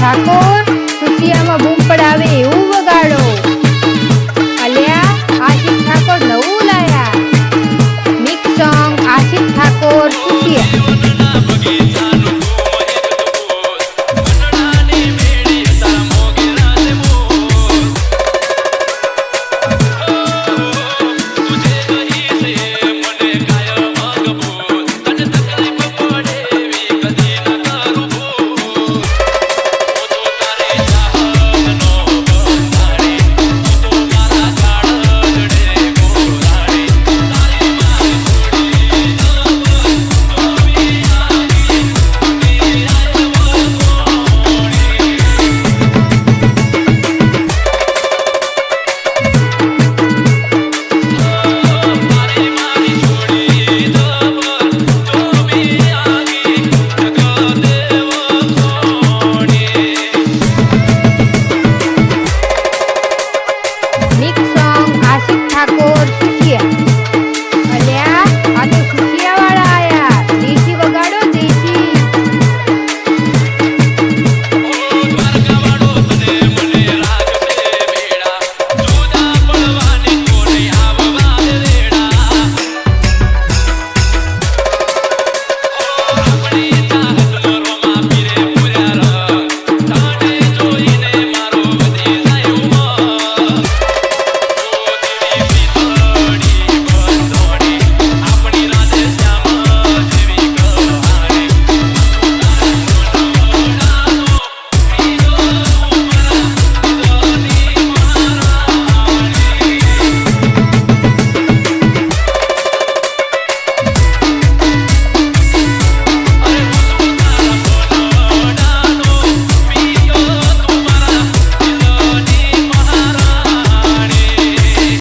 ઠાકોર ખુશિયામાં બૂમ પડાવે એવું વગાડો. અલ્યા આશિક ઠાકોર નવું લાયા. Mix song Ashish Thakor ખુશિયા